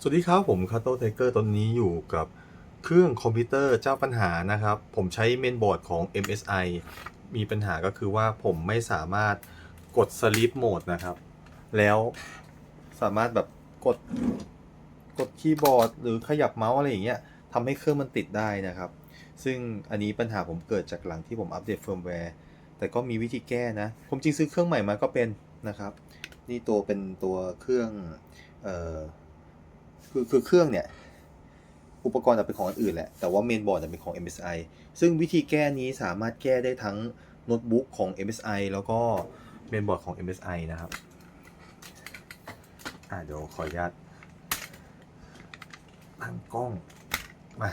สวัสดีครับผมคาโตไทเกอร์ตอนนี้อยู่กับเครื่องคอมพิวเตอร์เจ้าปัญหานะครับ ผมใช้เมนบอร์ดของ MSI มีปัญหาก็คือว่าผมไม่สามารถกด Sleep Mode นะครับ แล้วสามารถแบบกดกดคีย์บอร์ด หรือขยับเมาส์อะไรอย่างเงี้ยทำให้เครื่องมันติดได้นะครับ ซึ่งอันนี้ปัญหาผมเกิดจากหลังที่ผมอัปเดตเฟิร์มแวร์แต่ก็มีวิธีแก้นะ ผมจริงซื้อเครื่องใหม่มาก็เป็นนะครับ นี่ตัวเป็นตัวเครื่องเอ่อ คือคือเครื่องเนี่ยอุปกรณ์จะเป็นของอันอื่นแหละ แต่ว่าเมนบอร์ดจะเป็นของ MSI ซึ่งวิธีแก้นี้สามารถแก้ได้ทั้งโน้ตบุ๊กของ MSI แล้วก็เมนบอร์ดของ MSI นะครับ อ่าเดี๋ยวขออนุญาตตั้งกล้องมา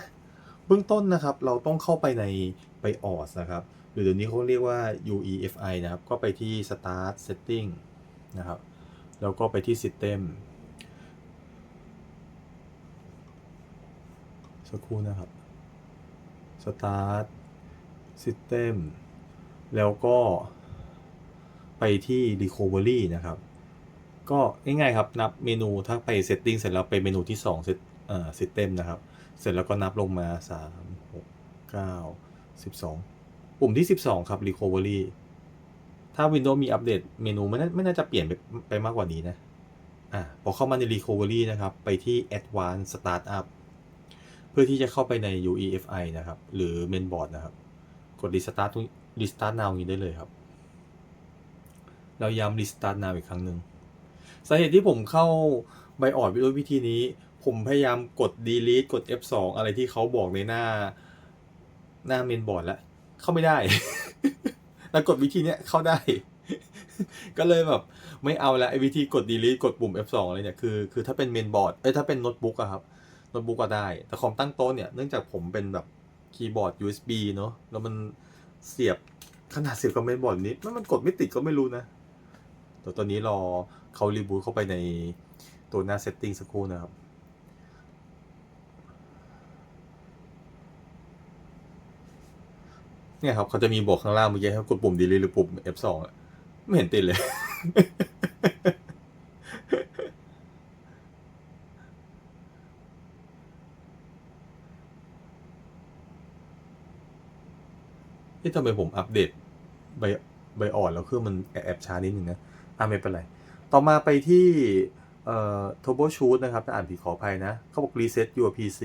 เบื้องต้นนะครับเราต้องเข้าไปใน BIOS นะครับ หรือเดี๋ยวนี้เขาเรียกว่า UEFI นะครับ ก็ไปที่ Start Setting นะครับ แล้วก็ไปที่ System สักครู่นะครับ Start System แล้วก็ไปที่ Recovery นะครับ ก็ง่ายๆครับ นับเมนูถ้าไป Setting เสร็จแล้วไปเมนูที่2 Set เอ่อ System นะครับ เสร็จแล้วก็นับลงมา 3 6 9 12 ปุ่มที่ 12 ครับ Recovery ถ้า Windows มีอัปเดตเมนูไม่น่าไม่น่าจะเปลี่ยนไปไปมากกว่านี้นะ อะพอเข้ามาใน Recovery นะครับ ไปที่ Advanced Startup เพื่อที่จะเข้าไปใน UEFI นะครับ หรือ Mainboard นะครับ กด Restart ตรง Restart now อย่างนี้ได้เลยครับ เราย้ำ Restart now อีกครั้งหนึ่งสาเหตุที่ผมเข้า BIOS ด้วยวิธีนี้ ผมพยายามกด Delete กด F2 อะไรที่เขาบอกในหน้าหน้า Mainboard แล้ว เข้าไม่ได้แต่กดวิธีเนี้ยเข้าได้ ก็เลยแบบไม่เอาละไอ้วิธีกด delete กดปุ่ม F2 อะไรเนี่ยคือคือถ้าเป็นเมนบอร์ดเอ้ยถ้าเป็นโน้ตบุ๊กอะครับ โน้ตบุ๊กก็ได้ แต่คอมตั้งโต๊ะเนี่ย เนื่องจากผมเป็นแบบคีย์บอร์ด USB เนอะแล้วมันเสียบขนาดเสียบกับเมนบอร์ดนี้มันมันกดไม่ติดก็ไม่รู้นะแต่ตอนนี้รอเขารีบูตเข้าไปในตัวหน้า setting สักครู่นะครับเนี่ยครับเขาจะมีบอกข้างล่างเมื่อกี้ครับกดปุ่ม delete หรือปุ่ม F2 ไม่เห็นติดเลย ทำไมผมอัปเดตใบใบอ่อนแล้วเครื่องมันแอบช้านิดนึงนะอะไม่เป็นไร ต่อมาไปที่เอ่อ Turbo Shoot นะครับถ้าอ่านผิดขออภัยนะ เขาบอก reset your PC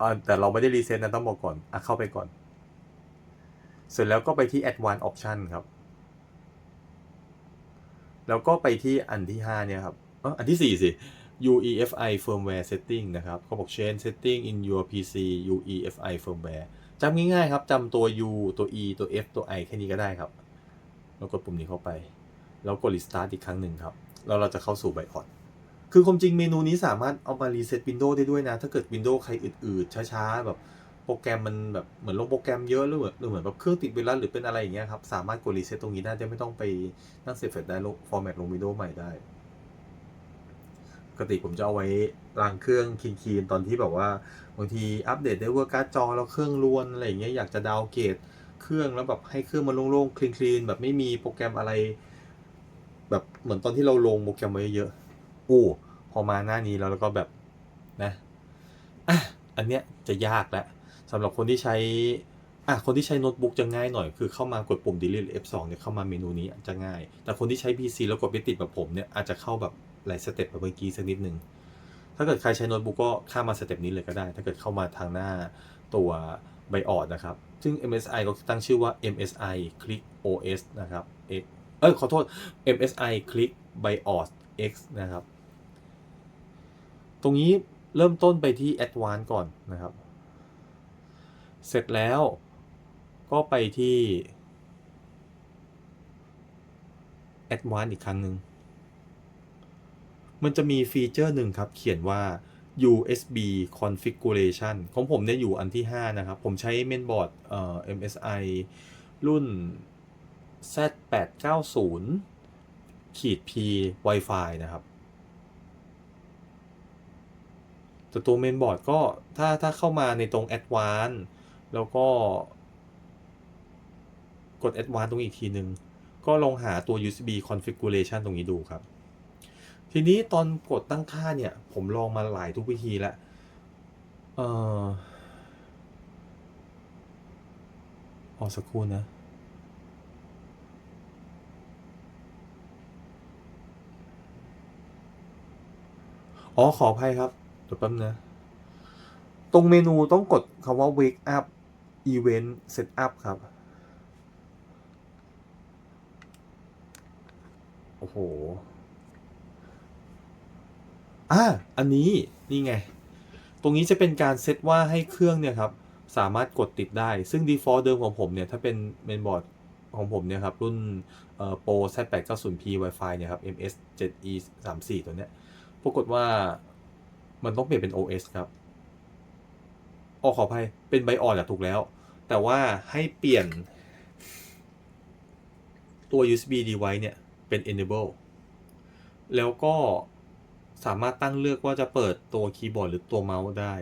อ่าแต่เราไม่ได้รีเซ็ตนะต้องบอกก่อน อะเข้าไปก่อน เสร็จแล้วก็ไปที่ Advanced Option ครับ แล้วก็ไปที่อันที่ 5 เนี่ยครับออันที่ 4 สิ UEFI firmware setting นะครับเขาบอก change setting in your PC UEFI firmware จำง่ายๆครับจำตัว U ตัว E ตัว F ตัว I แค่นี้ก็ได้ครับแล้วกดปุ่มนี้เข้าไป แล้วกด restart อีกครั้งหนึ่งครับ แล้วเราจะเข้าสู่ BIOS คือความจริงเมนูนี้สามารถเอามารีเซ็ต Windows ได้ด้วยนะ ถ้าเกิด Windows ใครอืดๆช้าๆแบบโปรแกรมมันแบบเหมือนลงโปรแกรมเยอะหรือเหมือนหรือเหมือนแบบเครื่องติดไวรัสหรือเป็นอะไรอย่างเงี้ยครับ สามารถกดรีเซ็ตตรงนี้ได้จะไม่ต้องไปนั่งเซฟเฟได้ลงฟอร์แมตลง Windows ใหม่ได้ กติผมจะเอาไว้ล้างเครื่องคีนๆตอนที่แบบว่าบางทีอัปเดตได้เวอร์การ์ดจอแล้วเครื่องรวนอะไรอย่างเงี้ยอยากจะดาวเกรดเครื่องแล้วแบบให้เครื่องมันโล่งๆคลีนๆแบบไม่มีโปรแกรมอะไร แบบเหมือนตอนที่เราลงโปรแกรมไว้เยอะๆโอ้พอมาหน้านี้แล้วแล้วก็แบบนะอะอันเนี้ยจะยากแล้วสำหรับคนที่ใช้อะคนที่ใช้โน้ตบุ๊กจะง่ายหน่อย คือเข้ามากดปุ่ม delete F2 เนี่ยเข้ามาเมนูนี้จะง่าย แต่คนที่ใช้ PC แล้วกดไปติดแบบผมเนี่ยอาจจะเข้าแบบ หลายสเต็ปแบบเมื่อกี้สักนิดหนึ่งถ้าเกิดใครใช้โน้ตบุ๊กก็ข้ามมาสเต็ปนี้เลยก็ได้ ถ้าเกิดเข้ามาทางหน้าตัว BIOS นะครับ ซึ่ง MSI ก็ตั้งชื่อว่า MSI Click OS นะครับ X เอ้ยขอโทษ MSI Click BIOS X นะครับ ตรงนี้เริ่มต้นไปที่ Advanced ก่อนนะครับ เสร็จแล้วก็ไปที่ Advanced อีกครั้งหนึ่ง มันจะมีฟีเจอร์หนึ่งครับ เขียนว่า USB configuration ของผมเนี่ยอยู่อันที่ 5 นะครับ ผมใช้เมนบอร์ดเอ่อ MSI รุ่น Z890 ขีด P Wi-Fi นะครับ แต่ตัวเมนบอร์ดก็ถ้าถ้าเข้ามาในตรง Advanced แล้วก็ กด Advanced ตรงอีกทีหนึ่งก็ลองหาตัว USB configuration ตรงนี้ดูครับ ทีนี้ตอนกดตั้งค่าเนี่ย ผมลองมาหลายทุกวิธีแล้วเออรอสักครู่นะ อ๋อขออภัยครับเดี๋ยวแป๊บนะ ตรงเมนูต้องกดคำว่า wake up event setup ครับ โอ้โห อ่าอันนี้นี่ไง ตรงนี้จะเป็นการเซตว่าให้เครื่องเนี่ยครับสามารถกดติดได้ ซึ่ง default เดิมของผมเนี่ย ถ้าเป็นเมนบอร์ดของผมเนี่ยครับ รุ่นเอ่อ Pro Z890P Wi-Fi เนี่ยครับ MS 7E 34 ตัวเนี้ย ปรากฏว่ามันต้องเปลี่ยนเป็น OS ครับออขออภัย เป็นไบออนอะถูกแล้ว แต่ว่าให้เปลี่ยน ตัว USB device เนี่ย เป็น enable แล้วก็ สามารถตั้งเลือกว่าจะเปิดตัวคีย์บอร์ดหรือตัวเมาส์ได้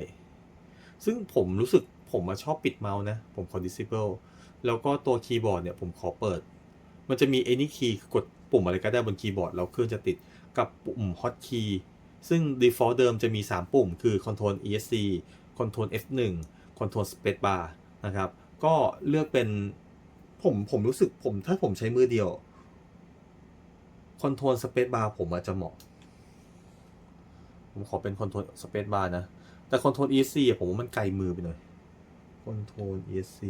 ซึ่งผมรู้สึกผมมาชอบปิดเมาส์นะ ผมขอ disable แล้วก็ตัวคีย์บอร์ดเนี่ยผมขอเปิด มันจะมี any key กดปุ่มอะไรก็ได้บนคีย์บอร์ดแล้วเครื่องจะติดกับปุ่ม hot key ซึ่ง default เดิมจะมี 3 ปุ่ม คือ control esc control f1 control space bar นะครับ ก็เลือกเป็นผมผมรู้สึกผมถ้าผมใช้มือเดียว control space bar ผมอาจจะเหมาะ ผมขอเป็น control space bar นะ แต่ control esc ผมว่ามันไกลมือไปหน่อย control esc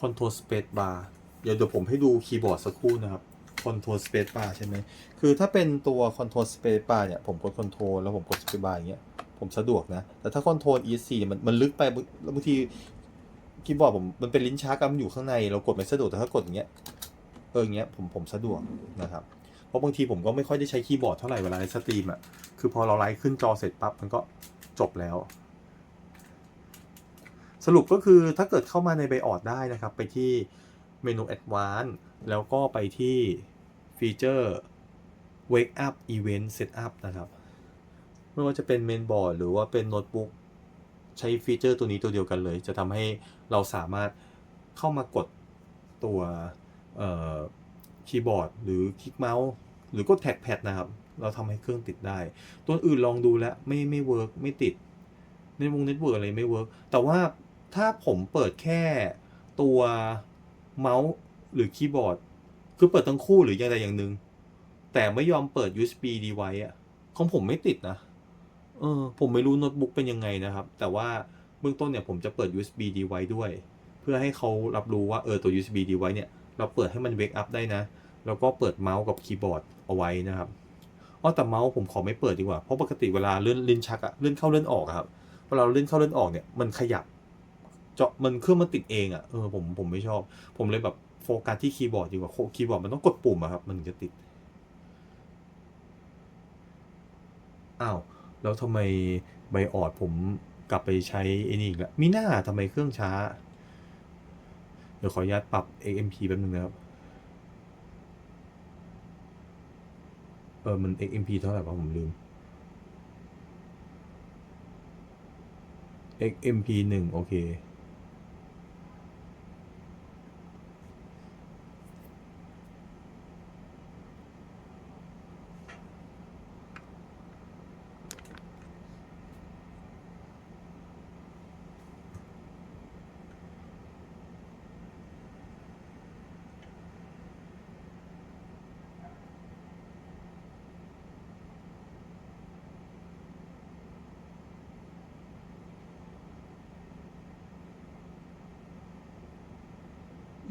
control space bar เดี๋ยวเดี๋ยวผมให้ดูคีย์บอร์ดสักครู่นะครับ control space bar ใช่ไหม คือถ้าเป็นตัว control space bar เนี่ย ผมกด control แล้วผมกด space bar อย่างเงี้ย ผมสะดวกนะ แต่ถ้า control esc เนี่ยมันมันลึกไปบางแล้วบางทีคีย์บอร์ดผมมันเป็นลิ้นชักมันอยู่ข้างใน เรากดไม่สะดวก แต่ถ้ากดอย่างเงี้ย เอออย่างเงี้ยผมผมสะดวกนะครับ ราะบางทีผมก็ไม่ค่อยได้ใช้คีย์บอร์ดเท่าไหร่เวลาในสตรีมอะคือพอเราไลฟ์ขึ้นจอเสร็จปั๊บมันก็จบแล้ว สรุปก็คือถ้าเกิดเข้ามาในไบออดได้นะครับ ไปที่เมนู Advanced แล้วก็ไปที่ฟีเจอร์ Wake Up Event Setup นะครับ ไม่ว่าจะเป็นเมนบอร์ดหรือว่าเป็นโน้ตบุ๊กใช้ฟีเจอร์ตัวนี้ตัวเดียวกันเลย จะทำให้เราสามารถเข้ามากดตัวคีย์บอร์ดหรือคลิกเมาส์ หรือกดแท็กแพดนะครับ เราทำให้เครื่องติดได้ ตัวอื่นลองดูแล้วไม่ไม่เวิร์กไม่ติด ในวงเน็ตเวิร์กอะไรไม่เวิร์กแต่ว่าถ้าผมเปิดแค่ตัวเมาส์หรือคีย์บอร์ด คือเปิดทั้งคู่หรืออย่างใดอย่างหนึ่งแต่ไม่ยอมเปิด USB device อะของผมไม่ติดนะเออผมไม่รู้โน้ตบุ๊กเป็นยังไงนะครับ แต่ว่าเบื้องต้นเนี่ยผมจะเปิด USB device ด้วย เพื่อให้เขารับรู้ว่าเออตัว USB device เนี่ยเราเปิดให้มัน wake up ได้นะ แล้วก็เปิดเมาส์กับคีย์บอร์ดเอาไว้นะครับอ๋อแต่เมาส์ผมขอไม่เปิดดีกว่า เพราะปกติเวลาเลื่อนลิ้นชักอะเลื่อนเข้าเลื่อนออกครับ เวลาเลื่อนเข้าเลื่อนออกเนี่ยมันขยับเจาะมันเครื่องมันติดเองอะ่ะเออผมผมไม่ชอบ ผมเลยแบบโฟกัสที่คีย์บอร์ดดีกว่าคีย์บอร์ดมันต้องกดปุ่มอะครับ มันถึงจะติดอ้าวแล้วทำไมไบออดผมกลับไปใช้ไอ้นี่อีกแล้วมีหน้าทำไมเครื่องช้า เดี๋ยวขออนุญาตปรับ XMP แป๊บนึงนะครับ เออมัน XMP เท่าไหร่วะผมลืม XMP หนึ่งโอเค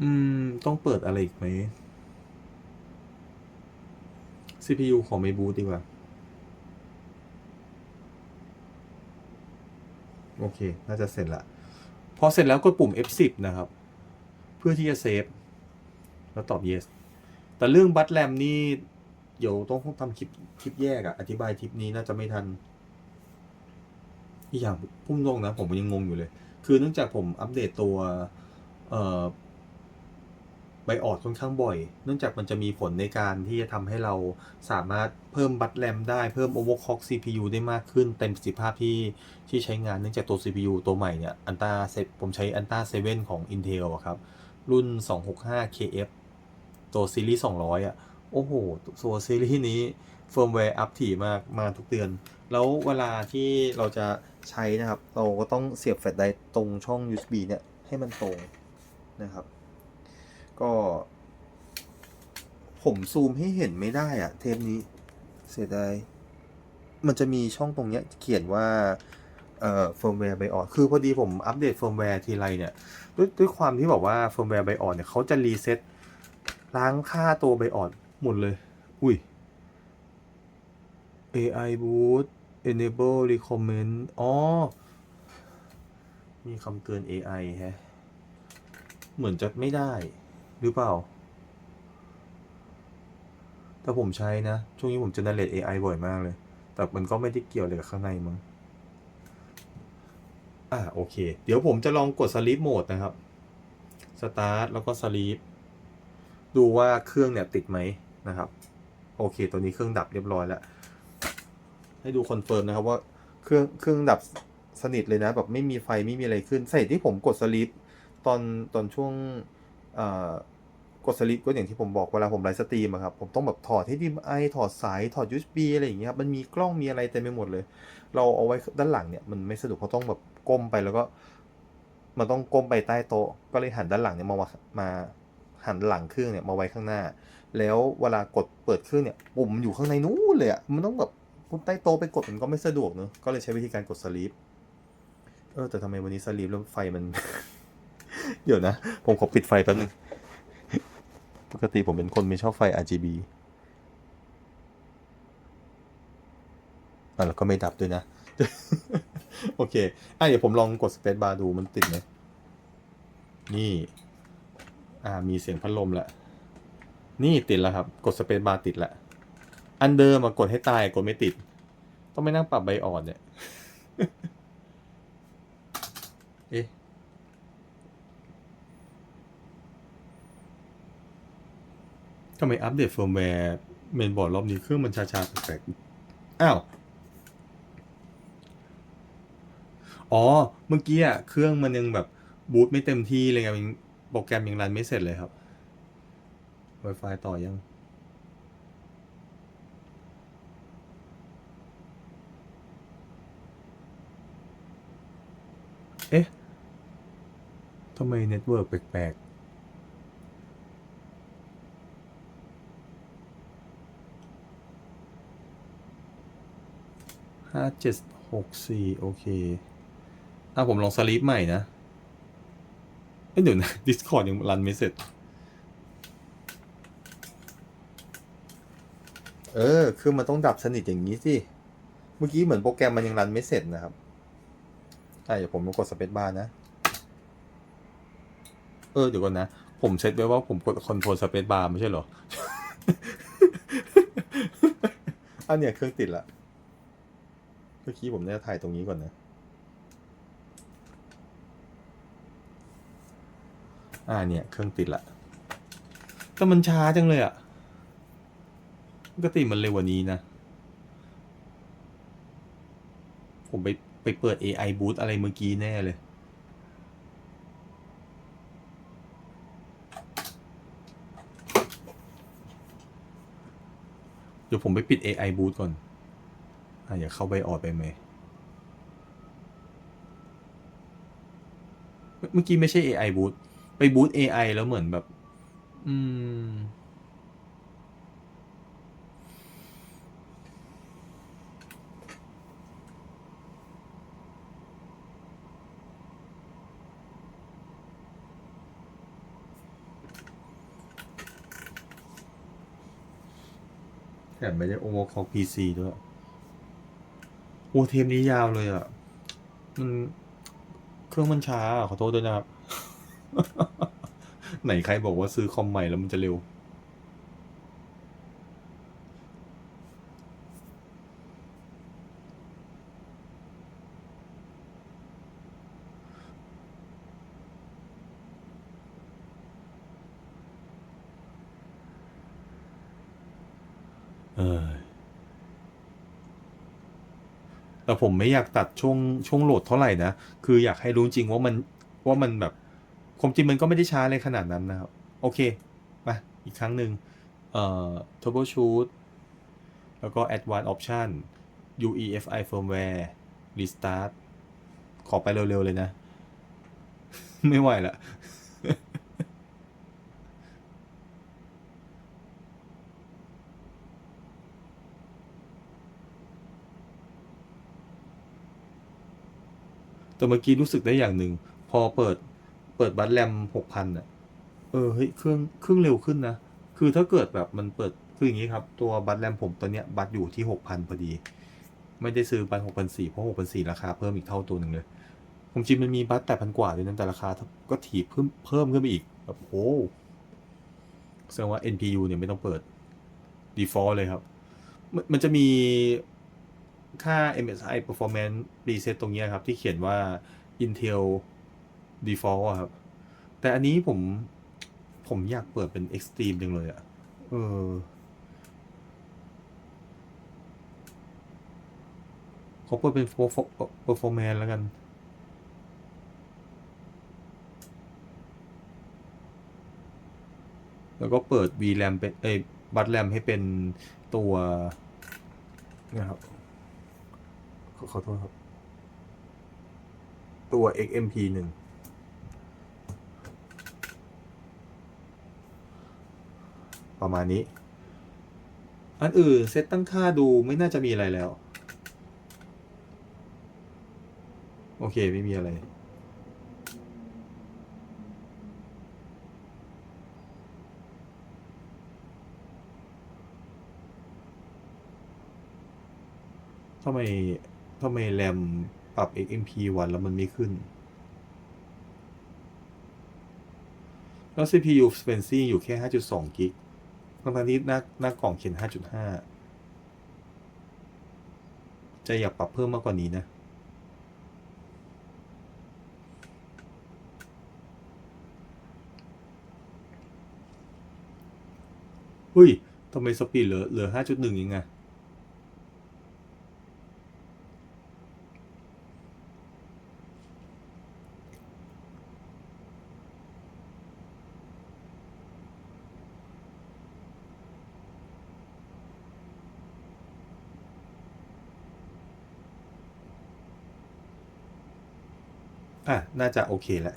อืม ต้องเปิดอะไรอีกไหม CPU ของไม่บูตดีกว่า โอเค น่าจะเสร็จละ พอเสร็จแล้วกดปุ่ม F10 นะครับ เพื่อที่จะเซฟ แล้วตอบ yes แต่เรื่องบัตแรมนี่ เดี๋ยวต้องทำคลิปคลิปแยกอะอธิบายคลิปนี้น่าจะไม่ทัน อีกอย่างพุ่งตรงนะ ผมยังงงอยู่เลย คือเนื่องจากผมอัปเดตตัว เอ่อ ไบออดค่อนข้างบ่อย เนื่องจากมันจะมีผลในการที่จะทำให้เราสามารถเพิ่มบัตแรมได้เพิ่ม overclock CPU ได้มากขึ้นเต็มประสิทธิภาพที่ที่ใช้งานเนื่องจากตัว CPU ตัวใหม่เนี่ยอันตาเซผมใช้อันตา7ของ Intel อะครับ รุ่น 265 KF ตัวซีรีส์200 อะโโอ้โห ตัวซีรีส์นี้เฟิร์มแวร์อัปถี่มากมาทุกเดือน แล้วเวลาที่เราจะใช้นะครับ เราก็ต้องเสียบแฟลชไดร์ตรงช่อง USB เนี่ยให้มันตรงนะครับ ก็ ผมซูมให้เห็นไม่ได้อะเทปนี้ เสียดายมันจะมีช่องตรงเนี้ยเขียนว่าเอ่อเฟิร์มแวร์ไบออดคือพอดีผมอัปเดตเฟิร์มแวร์ทีไรเนี่ยด้วยด้วยความที่บอกว่าเฟิร์มแวร์ไบออดเนี่ยเขาจะรีเซ็ตล้างค่าตัวไบออดหมดเลย อุ้ย AI boot enable recommend อ๋อ มีคำเตือน AI แฮะ เหมือนจะไม่ได้ หรือเปล่า แต่ผมใช้นะ ช่วงนี้ผม generate AI บ่อยมากเลย แต่มันก็ไม่ได้เกี่ยวอะไรกับข้างในมั้ง อ่าโอเค เดี๋ยวผมจะลองกด sleep mode นะครับ start แล้วก็ sleep ดูว่าเครื่องเนี่ยติดไหมนะครับ โอเค ตัวนี้เครื่องดับเรียบร้อยแล้ว ให้ดูคอนเฟิร์มนะครับว่าเครื่องเครื่องดับสนิทเลยนะแบบไม่มีไฟไม่มีอะไรขึ้นใส่ที่ผมกด sleep ตอนตอนช่วง กดสลิปก็อย่างที่ผมบอกเวลาผมไลฟ์สตรีมอะครับผมต้องแบบถอดให้ดีไอถอดสายถอด USB อะไรอย่างเงี้ยครับมันมีกล้องมีอะไรเต็มไปหมดเลย เราเอาไว้ด้านหลังเนี่ยมันไม่สะดวกเพราะต้องแบบก้มไปแล้วก็ มันต้องก้มไปใต้โต๊ะ ก็เลยหันด้านหลังเนี่ยมามามาหันหลังเครื่องเนี่ยมาไว้ข้างหน้า แล้วเวลากดเปิดเครื่องเนี่ยปุ่มอยู่ข้างในนู้นเลยอะมันต้องแบบมุดใต้โต๊ะไปกดมันก็ไม่สะดวกเนอะก็เลยใช้วิธีการกดสลีปเออแต่ทำไมวันนี้สลีปแล้วไฟมัน เดี๋ยวนะ ผมขอปิดไฟแป๊บนึง ปกติผมเป็นคนไม่ชอบไฟ RGB อะแล้วก็ไม่ดับด้วยนะ โอเค อะเดี๋ยวผมลองกดสเปซบาร์ดูมันติดไหม นี่ อ่า มีเสียงพัดลมแล้ว นี่ติดแล้วครับ กดสเปซบาร์ติดแล้ว อันเดิมมากดให้ตายกดไม่ติด ต้องไม่นั่งปรับไบอ่อดเนี่ย เอ๊ะ ทำไมอัปเดตเฟิร์มแวร์เมนบอร์ดรอบนี้เครื่องมันชาๆแปลกๆอ้าว อ๋อ เมื่อกี้อะเครื่องมันยังแบบบูตไม่เต็มที่เลยไงโปรแกรมยังรันไม่เสร็จเลยครับ Wi-Fi ต่อยังเอ๊ะทำไมเน็ตเวิร์กแปลก ห้าเจ็ดหกสี่โอเคอะผมลองสลีปใหม่นะเอ้ยเดี๋ยวนะ Discord ยังรันไม่เสร็จ เออ คือมันต้องดับสนิทอย่างนี้สิ เมื่อกี้เหมือนโปรแกรมมันยังรันไม่เสร็จนะครับอะเดี๋ยวผมลองกดสเปซบาร์นะ เออ เดี๋ยวก่อนนะ ผมเซตไว้ว่าผมกดคอนโทรลสเปซบาร์ไม่ใช่เหรอ อันเนี้ยเครื่องติดละ เมื่อกี้ผมน่าจะถ่ายตรงนี้ก่อนนะ อ่าเนี่ย เครื่องติดละแต่มันช้าจังเลยอะปกติมันเร็วกว่านี้นะ ผมไปไปเปิด AI boot อะไรเมื่อกี้แน่เลย เดี๋ยวผมไปปิด AI boot ก่อน อะอย่าเข้าไปออดไปไหมเมื่อเมื่อกี้ไม่ใช่ AI boot ไป boot AI แล้วเหมือนแบบ อืม แถมไม่ได้โอเวอร์คอพีซีด้วย โอ้เทมนี้ยาวเลยอะ มันเครื่องมันช้าขอโทษด้วยนะครับ ไหนใครบอกว่าซื้อคอมใหม่แล้วมันจะเร็ว แต่ผมไม่อยากตัดช่วงช่วงโหลดเท่าไหร่นะ คืออยากให้รู้จริงว่ามันว่ามันแบบความจริงมันก็ไม่ได้ช้าเลยขนาดนั้นนะครับ โอเค มาอีกครั้งหนึ่งเอ่อ troubleshoot แล้วก็ advanced option UEFI firmware restart ขอไปเร็ว ๆ เลยนะ ไม่ไหวละ แต่เมื่อกี้รู้สึกได้อย่างหนึ่ง พอเปิดเปิดบัตรแรมหกพันอะ เออเฮ้ยเครื่องเครื่องเร็วขึ้นนะ คือถ้าเกิดแบบมันเปิดคืออย่างนี้ครับ ตัวบัตรแรมผมตอนเนี้ยบัตรอยู่ที่หกพันพอดี ไม่ได้ซื้อบัตรหกพันสี่เพราะหกพันสี่ราคาเพิ่มอีกเท่าตัวหนึ่งเลย ผมจริงมันมีบัตรแปดพันกว่าด้วยนั้นแต่ราคาก็ถีบเพิ่มเพิ่มขึ้นไปอีกแบบโอ้แสดงว่า NPU เนี่ยไม่ต้องเปิด default เลยครับมมันจะมี ค่า MSI performance reset ตรงเนี้ยครับ ที่เขียนว่า Intel default ครับ แต่อันนี้ผมผมอยากเปิดเป็น extreme จังเลยอะเออเขาเปิดเป็น performance แล้วกันแล้วก็เปิด VRAM เป็นเอ้ยบัตแรมให้เป็นตัวนี่ครับ ขอขอโทษครับ ตัว XMP หนึ่งประมาณนี้ อันอื่นเซตตั้งค่าดูไม่น่าจะมีอะไรแล้ว โอเค ไม่มีอะไร ทำไม ทำไมแรมปรับ XMP วันแล้วมันไม่ขึ้น แล้ว CPU spacing อยู่แค่ 5.2 กิกทั้งที่หน้าหน้ากล่องเขียน 5.5 จะอยากปรับเพิ่มมากกว่านี้นะเฮ้ยทำไมสปีดเหลือเหลือ 5.1เองอะ น่าจะโอเคแล้ว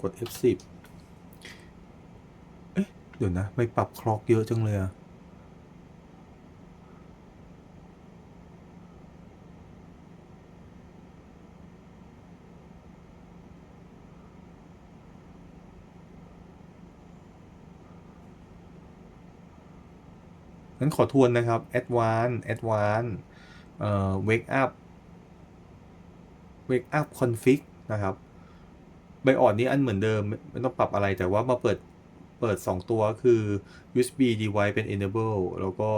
กด F10 เอ๊ะ เดี๋ยวนะ ไม่ปรับคล็อกเยอะจังเลยอะงั้นขอทวนนะครับ advance advance เอ่อ wake up wake up config นะครับไบออดนี้อันเหมือนเดิมไม่ต้องปรับอะไรแต่ว่ามาเปิดเปิด 2 ตัวคือ USB device เป็น enable แล้วก็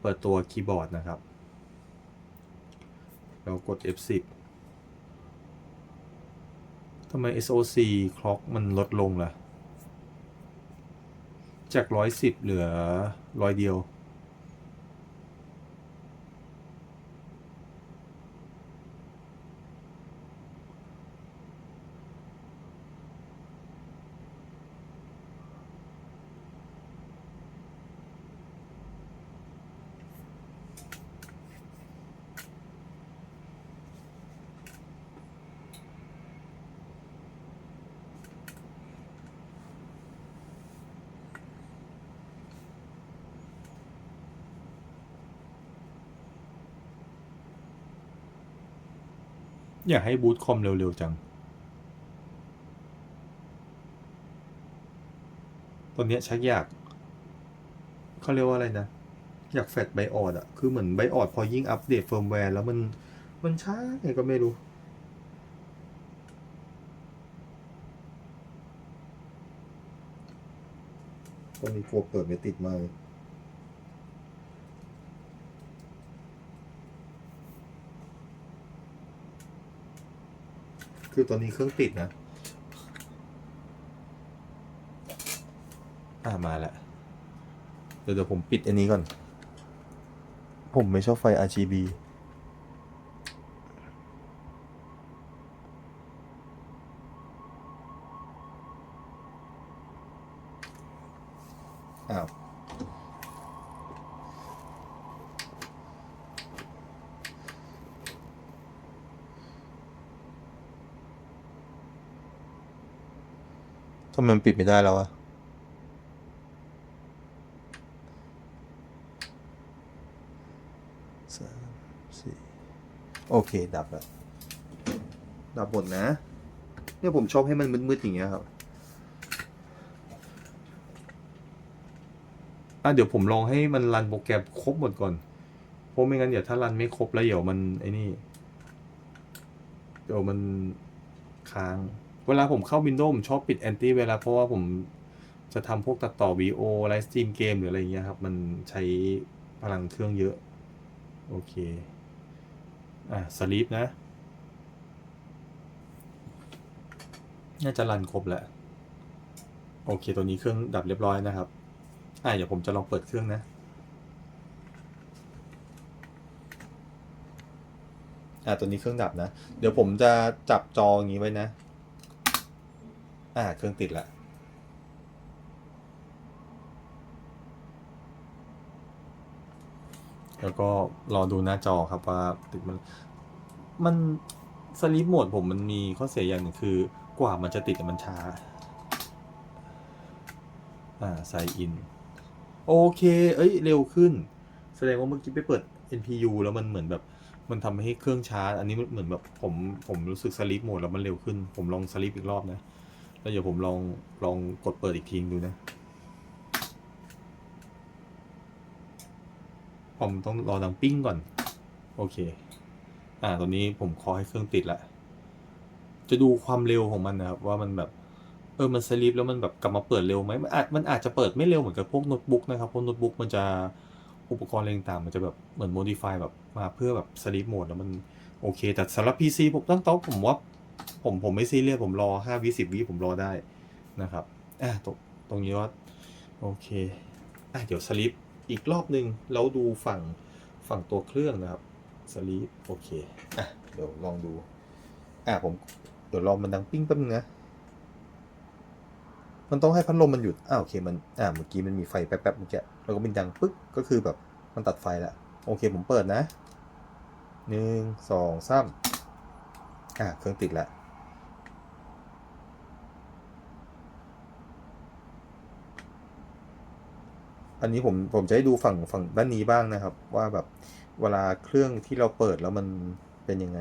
เปิดตัวคีย์บอร์ดนะครับแล้วกด F10 ทำไม SOC clock มันลดลงล่ะ จาก 110 เหลือ100เดียว อยากให้บูตคอมเร็ว ๆ จัง ตอนเนี้ยชักอยาก เขาเรียกว่าอะไรนะ อยากแฟดไบออดอะคือเหมือนไบออดพอยิ่งอัปเดตเฟิร์มแวร์แล้วมัน มันช้าไงก็ไม่รู้ ตอนนี้กลัวเปิดไม่ติดมากเลย คือตอนนี้เครื่องติดนะ อ่ามาแล้วเดี๋ยวเดี๋ยวผมปิดอันนี้ก่อน ผมไม่ชอบไฟ RGB ไมมันปิดไม่ได้แล้วอะสามสี่โอเค ดับแล้วดับหมดนะ เนี่ยผมชอบให้มันมืดๆอย่างเงี้ยครับ อะเดี๋ยวผมลองให้มันรันโปรแกรมครบหมดก่อน เพราะไม่งั้นเดี๋ยวถ้ารันไม่ครบแล้วเดี๋ยวมันไอ้นี่ เดี๋ยวมันค้าง เวลาผมเข้า Windows ผมชอบปิดแอนตี้เวลาเพราะว่าผมจะทำพวกตัดต่อวีโอไลฟ์สตรีมเกมหรืออะไรเงี้ยครับ มันใช้พลังเครื่องเยอะ โอเค อะสลีปนะ น่าจะรันครบแล้ว โอเค ตัวนี้เครื่องดับเรียบร้อยนะครับ อะเดี๋ยวผมจะลองเปิดเครื่องนะ อะตัวนี้เครื่องดับนะ เดี๋ยวผมจะจับจออย่างนี้ไว้นะ อ่าเครื่องติดละแล้วก็รอดูหน้าจอครับว่าติดมัน มันสลิปโหมดผมมันมีข้อเสียอย่างหนึ่งคือกว่ามันจะติดมันช้า อ่าไซอิน โอเค เอ้ย เร็วขึ้น แสดงว่าเมื่อกี้ไปเปิด NPU แล้วมันเหมือนแบบ มันทำให้เครื่องช้า อันนี้มันเหมือนแบบผมผมรู้สึกสลิปโหมดแล้วมันเร็วขึ้น ผมลองสลิปอีกรอบนะ แล้วเดี๋ยวผมลองลองกดเปิดอีกทีดูนะผมต้องรอดังปิ้งก่อน โอเค อ่า ตอนนี้ผมขอให้เครื่องติดละจะดูความเร็วของมันนะครับ ว่ามันแบบเออมันสลิปแล้วมันแบบกลับมาเปิดเร็วไหมมันอาจมันอาจจะเปิดไม่เร็วเหมือนกับพวกโน้ตบุ๊กนะครับเพราะโน้ตบุ๊กมันจะอุปกรณ์อะไรต่างมันจะแบบเหมือนโมดิฟายแบบมาเพื่อแบบสลิปโหมดแล้วมันโอเค แต่สำหรับ PC ผมตั้งโต๊ะผมว่า ผมผมไม่ซีเรียสผมรอห้าวิสิบวิผมรอได้นะครับอะตรงตรงนี้ว่าโอเคอะเดี๋ยวสลิปอีกรอบหนึ่งแล้วดูฝั่งฝั่งตัวเครื่องนะครับสลิปโอเคอะเดี๋ยวลองดู อะผมเดี๋ยวรองมันดังปิ้งแป๊บนึงนะ มันต้องให้พัดลมมันหยุดอ่าโอเคมันอ่าเมื่อกี้มันมีไฟแป๊บๆเมื่อกี้แล้วก็มันดังปึ๊กก็คือแบบมันตัดไฟละโอเคผมเปิดนะหนึ่งสองสาม อ่าเครื่องติดแล้วอันนี้ผมผมจะให้ดูฝั่งฝั่งด้านนี้บ้างนะครับ ว่าแบบเวลาเครื่องที่เราเปิดแล้วมันเป็นยังไง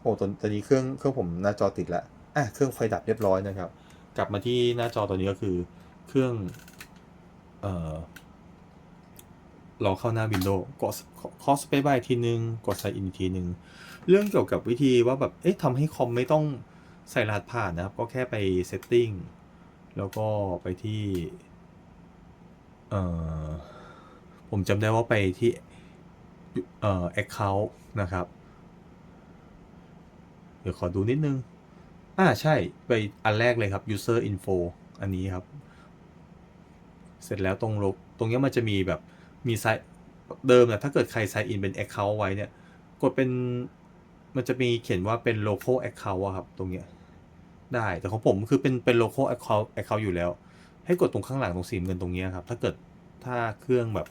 โอ้ตอนตอนนี้เครื่องเครื่องผมหน้าจอติดแล้วอะเครื่องไฟดับเรียบร้อยนะครับ กลับมาที่หน้าจอตัวนี้ก็คือเครื่องเอ่อลองเข้าหน้า Windows กดคอสไปบายทีนึง กดใส่อินทีนึง เรื่องเกี่ยวกับวิธีว่าแบบ เอ๊ะทำให้คอมไม่ต้องใส่รหัสผ่านนะครับ ก็แค่ไป Setting แล้วก็ไปที่ เอ่อ ผมจำได้ว่าไปที่ เอ่อ account นะครับ เดี๋ยวขอดูนิดนึง อ่า ใช่ ไปอันแรกเลยครับ user info อันนี้ครับ เสร็จแล้วตรงลบตรงนี้มันจะมีแบบ มีไซเดิมนะถ้าเกิดใคร sign in เป็น account ไว้เนี่ย กดเป็น มันจะมีเขียนว่าเป็น local account อะครับ ตรงเนี้ย ได้แต่ของผมคือเป็นเป็น local account account อยู่แล้ว ให้กดตรงข้างหลังตรงสีเงินตรงเนี้ยครับ ถ้าเกิดถ้าเครื่องแบบ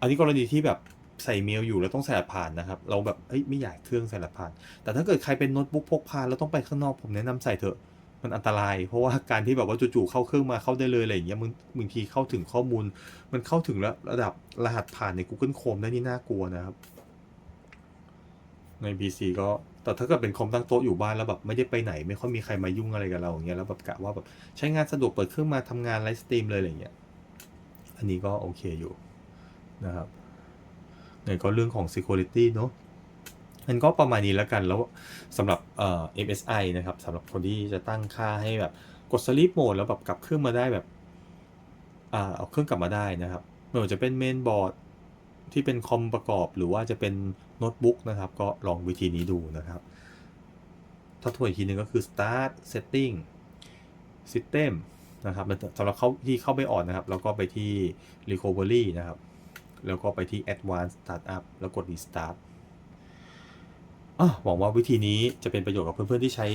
อันนี้กรณีที่แบบใส่เมลอยู่แล้วต้องใส่รหัสผ่านนะครับ เราแบบเอ้ยไม่อยากเครื่องใส่รหัสผ่าน แต่ถ้าเกิดใครเป็นโน้ตบุ๊กพกพาแล้วต้องไปข้างนอกผมแนะนำใส่เถอะมันอันตราย เพราะว่าการที่แบบว่าจู่ๆเข้าเครื่องมาเข้าได้เลยอะไรอย่างเงี้ยมึงบางทีเข้าถึงข้อมูล มันเข้าถึงแล้วระดับรหัสผ่านใน Google Chrome ได้นี่น่ากลัวนะครับ ใน PC ก็แต่ถ้าเกิดเป็นคอมตั้งโต๊ะอยู่บ้านแล้วแบบไม่ได้ไปไหน ไม่ค่อยมีใครมายุ่งอะไรกับเราอย่างเงี้ยแล้วแบบกะว่าแบบใช้งานสะดวกเปิดเครื่องมาทำงานไลฟ์สตรีมเลยอะไรอย่างเงี้ยอันนี้ก็โอเคอยู่นะครับเนี่ยก็เรื่องของ security เนอะมันก็ประมาณนี้แล้วกันแล้วสำหรับเอ่อ MSI นะครับสำหรับคนที่จะตั้งค่าให้แบบกด sleep mode แล้วแบบกลับเครื่องมาได้แบบอ่าเอาเครื่องกลับมาได้นะครับไม่ว่าจะเป็นเมนบอร์ด ที่เป็นคอมประกอบหรือว่าจะเป็นโน้ตบุ๊กนะครับ ก็ลองวิธีนี้ดูนะครับถ้าทวนอีกทีหนึงก็คือ start setting system นะครับสำหรับเขาที่เข้าไปออนนะครับ แล้วก็ไปที่ recovery นะครับ แล้วก็ไปที่ advanced startup แล้วกด restart หวังว่าวิธีนี้จะเป็นประโยชน์กับเพื่อนๆที่ใช้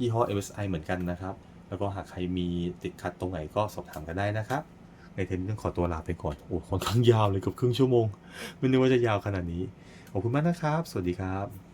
ยี่ห้อ MSI เหมือนกันนะครับ แล้วก็หากใครมีติดขัดตรงไหนก็สอบถามกันได้นะครับ ในเทนนี้ต้องขอตัวลาไปก่อน โอ้ค่อนข้างยาวเลยเกับครึ่งชั่วโมง ไม่นึกว่าจะยาวขนาดนี้ ขอบคุณมากนะครับ สวัสดีครับ